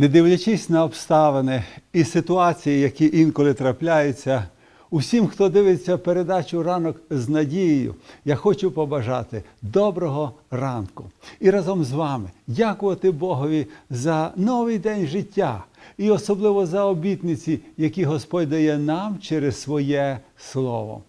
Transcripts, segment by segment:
Не дивлячись на обставини і ситуації, які інколи трапляються, усім, хто дивиться передачу ранок з надією, я хочу побажати доброго ранку і разом з вами дякувати Богові за новий день життя і особливо за обітниці, які Господь дає нам через своє слово.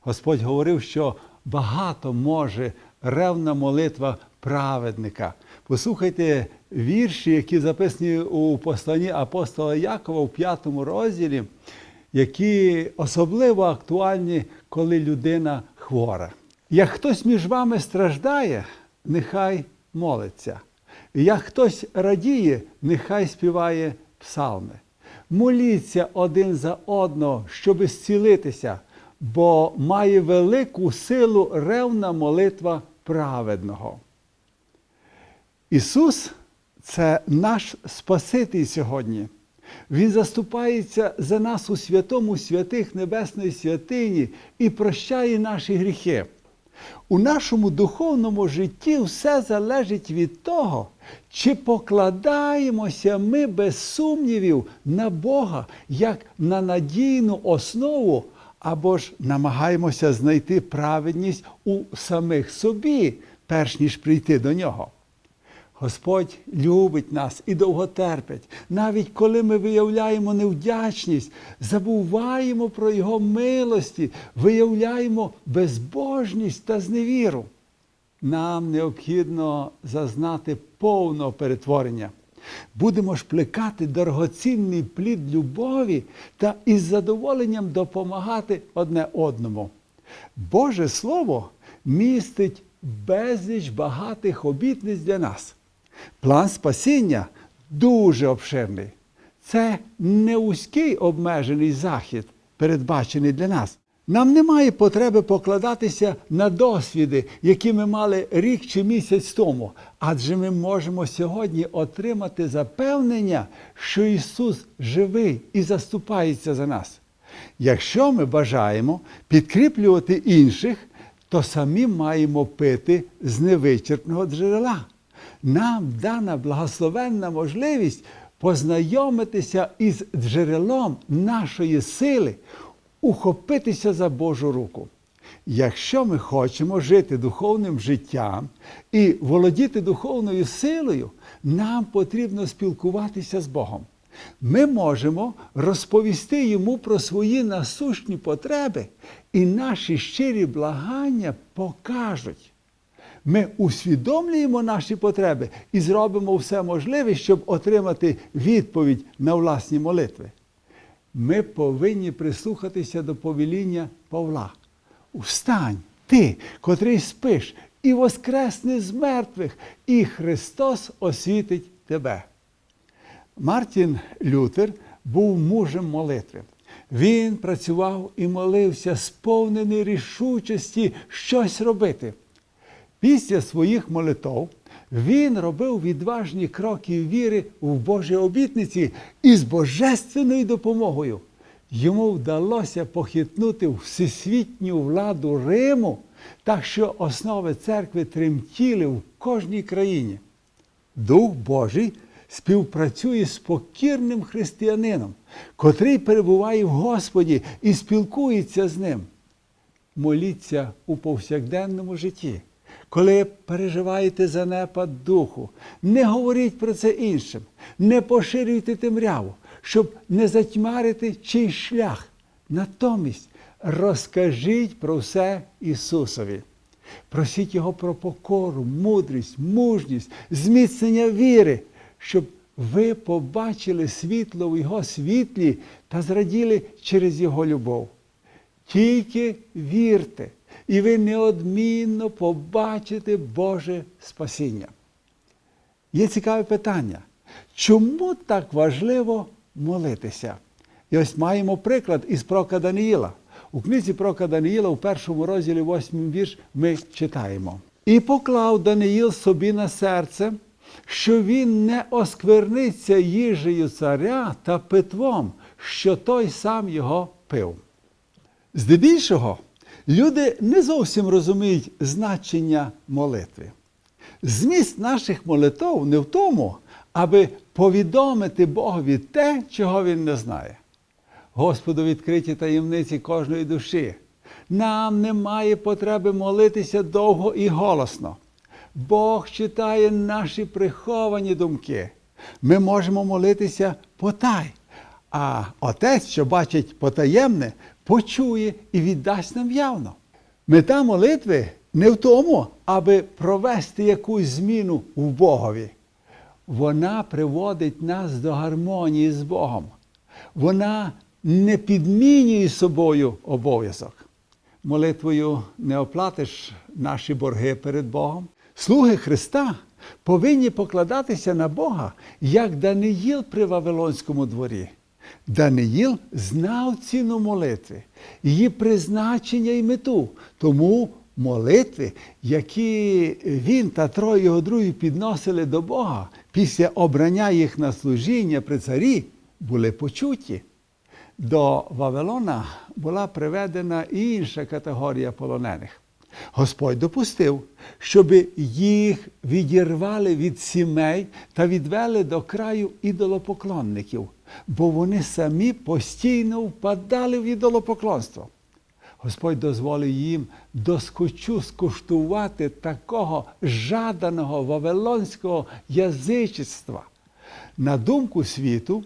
Господь говорив, що багато може ревна молитва праведника. Послухайте вірші, які записані у посланні апостола Якова в п'ятому розділі, які особливо актуальні, коли людина хвора. Як хтось між вами страждає, нехай молиться. Як хтось радіє, нехай співає псалми. Моліться один за одного, щоб зцілитися, бо має велику силу ревна молитва праведного. Ісус це наш Спаситель сьогодні. Він заступається за нас у святому святих Небесної святині і прощає наші гріхи. У нашому духовному житті все залежить від того, чи покладаємося ми без сумнівів на Бога як на надійну основу, або ж намагаємося знайти праведність у самих собі, перш ніж прийти до нього. Господь любить нас і довго терпить. Навіть коли ми виявляємо невдячність, забуваємо про Його милості, виявляємо безбожність та зневіру. Нам необхідно зазнати повного перетворення. Будемо ж плекати дорогоцінний плід любові та із задоволенням допомагати одне одному. Боже Слово містить безліч багатих обітниць для нас. План спасіння дуже обширний. Це не вузький обмежений захід, передбачений для нас. Нам немає потреби покладатися на досвіди, які ми мали рік чи місяць тому, адже ми можемо сьогодні отримати запевнення, що Ісус живий і заступається за нас. Якщо ми бажаємо підкріплювати інших, то самі маємо пити з невичерпного джерела нам дана благословенна можливість познайомитися із джерелом нашої сили, ухопитися за Божу руку. Якщо ми хочемо жити духовним життям і володіти духовною силою, нам потрібно спілкуватися з Богом. Ми можемо розповісти йому про свої насущні потреби, і наші щирі благання покажуть. Ми усвідомлюємо наші потреби і зробимо все можливе, щоб отримати відповідь на власні молитви. Ми повинні прислухатися до повеління Павла. Устань, ти, котрий спиш, і воскресни з мертвих, і Христос освітить тебе. Мартін Лютер був мужем молитви. Він працював і молився, сповнений рішучості щось робити. Після своїх молитов він робив відважні кроки віри в Божі обітниці і з божественною допомогою. Йому вдалося похитнути всесвітню владу Риму, так що основи церкви тремтіли в кожній країні. Дух Божий співпрацює з покірним християнином, котрий перебуває в Господі і спілкується з ним. Моліться у повсякденному житті. Коли переживаєте занепад духу, не говоріть про це іншим, не поширюйте темряву, щоб не затьмарити чий шлях. Натомість розкажіть про все Ісусові. Просіть Його про покору, мудрість, мужність, зміцнення віри, щоб ви побачили світло в Його світлі та зраділи через Його любов. Тільки вірте і ви неодмінно побачите Боже спасіння. Є цікаве питання. Чому так важливо молитися? І ось маємо приклад із прока Даниїла. У книзі прока Даниїла у першому розділі, восьмий вірш, ми читаємо. І поклав Даниїл собі на серце, що він не оскверниться їжею царя та питвом, що той сам його пив. Здебільшого, люди не зовсім розуміють значення молитви. Зміст наших молитв не в тому, аби повідомити Богові те, чого він не знає. Господу відкриті таємниці кожної душі. Нам немає потреби молитися довго і голосно. Бог читає наші приховані думки. Ми можемо молитися потай, а Отець, що бачить потаємне, почує і віддасть нам явно. Мета молитви не в тому, аби провести якусь зміну в Богові. Вона приводить нас до гармонії з Богом. Вона не підмінює собою обов'язок. Молитвою не оплатиш наші борги перед Богом. Слуги Христа повинні покладатися на Бога, як Даниїл при Вавилонському дворі. Даниїл знав ціну молитви, її призначення і мету. Тому молитви, які він та троє його друзів підносили до Бога після обрання їх на служіння при царі, були почуті. До Вавилона була приведена інша категорія полонених. Господь допустив, щоб їх відірвали від сімей та відвели до краю ідолопоклонників, бо вони самі постійно впадали в ідолопоклонство. Господь дозволив їм доскочу скуштувати такого жаданого вавилонського язичества. На думку світу,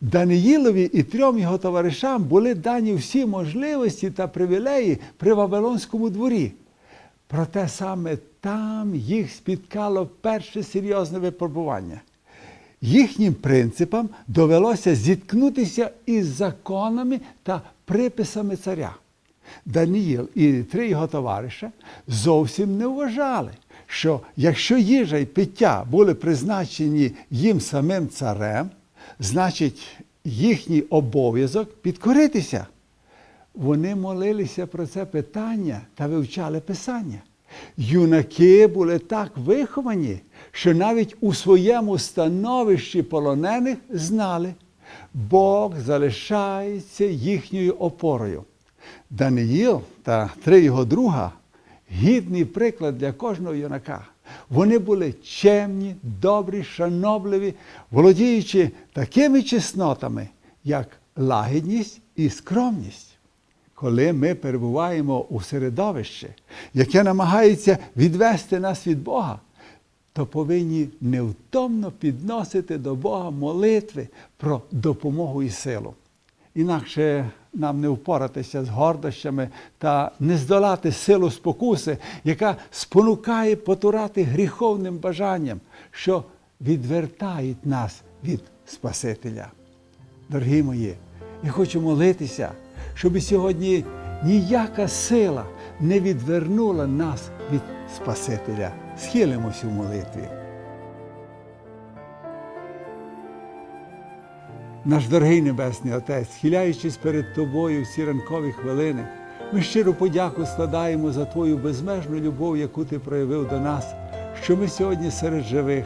Даниїлові і трьом його товаришам були дані всі можливості та привілеї при Вавилонському дворі. Проте саме там їх спіткало перше серйозне випробування. Їхнім принципам довелося зіткнутися із законами та приписами царя. Даниїл і три його товариша зовсім не вважали, що якщо їжа й пиття були призначені їм самим царем, значить їхній обов'язок підкоритися. Вони молилися про це питання та вивчали Писання. Юнаки були так виховані, що навіть у своєму становищі полонених знали, Бог залишається їхньою опорою. Даниїл та три його друга гідний приклад для кожного юнака. Вони були чемні, добрі, шанобливі, володіючи такими чеснотами, як лагідність і скромність. Коли ми перебуваємо у середовищі, яке намагається відвести нас від Бога, то повинні невтомно підносити до Бога молитви про допомогу і силу. Інакше нам не впоратися з гордощами та не здолати силу спокуси, яка спонукає потурати гріховним бажанням, що відвертають нас від Спасителя. Дорогі мої, я хочу молитися, щоб сьогодні ніяка сила не відвернула нас від Спасителя. Схилимось у молитві. Наш дорогий Небесний Отець, схиляючись перед Тобою в ці ранкові хвилини, ми щиро подяку складаємо за Твою безмежну любов, яку Ти проявив до нас, що ми сьогодні серед живих.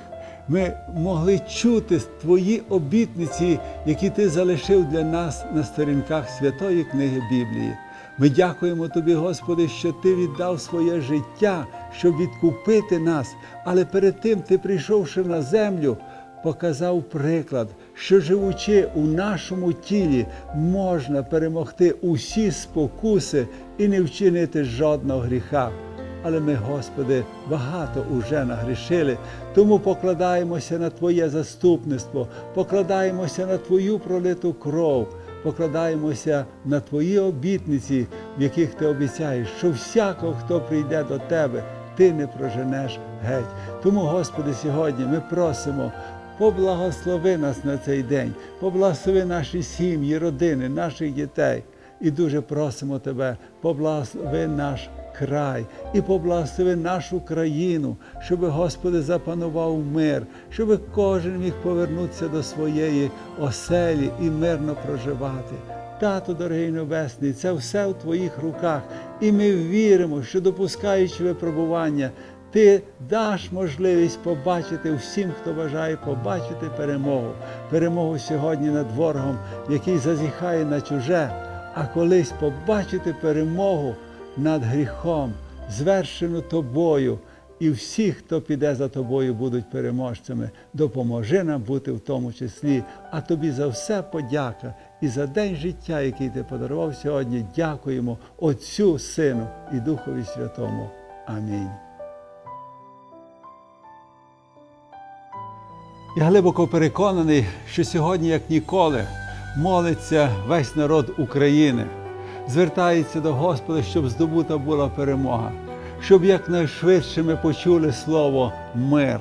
Ми могли чути Твої обітниці, які Ти залишив для нас на сторінках Святої книги Біблії. Ми дякуємо Тобі, Господи, що Ти віддав своє життя, щоб відкупити нас, але перед тим Ти, прийшовши на землю, показав приклад, що живучи у нашому тілі, можна перемогти усі спокуси і не вчинити жодного гріха. Але ми, Господи, багато уже нагрішили, тому покладаємося на Твоє заступництво, покладаємося на Твою пролиту кров, покладаємося на Твої обітниці, в яких Ти обіцяєш, що всякого, хто прийде до Тебе, Ти не проженеш геть. Тому, Господи, сьогодні ми просимо. Поблагослови нас на цей день, поблагослови наші сім'ї, родини, наших дітей. І дуже просимо Тебе, поблагослови наш край і поблагослови нашу країну, щоб, Господи, запанував мир, щоб кожен міг повернутися до своєї оселі і мирно проживати. Тато, дорогий Небесний, це все в Твоїх руках, і ми віримо, що допускаючи випробування, ти даш можливість побачити всім, хто бажає побачити перемогу, перемогу сьогодні над ворогом, який зазіхає на чуже, а колись побачити перемогу над гріхом, звершену тобою, і всі, хто піде за тобою, будуть переможцями. Допоможи нам бути в тому числі. А тобі за все подяка і за день життя, який ти подарував сьогодні. Дякуємо Отцю, Сину і Духові Святому. Амінь. Я глибоко переконаний, що сьогодні, як ніколи, молиться весь народ України, звертається до Господа, щоб здобута була перемога, щоб якнайшвидше ми почули слово мир.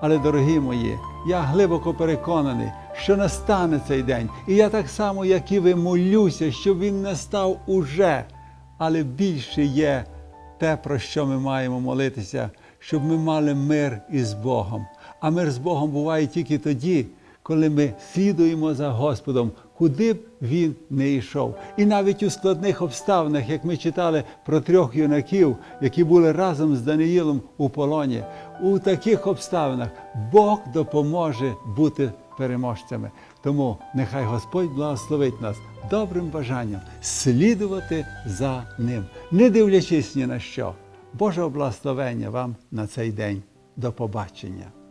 Але, дорогі мої, я глибоко переконаний, що настане цей день. І я так само, як і ви, молюся, щоб він настав уже. Але більше є те, про що ми маємо молитися, щоб ми мали мир із Богом. А мир з Богом буває тільки тоді, коли ми слідуємо за Господом, куди б він не йшов. І навіть у складних обставинах, як ми читали про трьох юнаків, які були разом з Даниїлом у полоні, у таких обставинах Бог допоможе бути переможцями. Тому нехай Господь благословить нас добрим бажанням слідувати за ним, не дивлячись ні на що. Божого благословення вам на цей день. До побачення.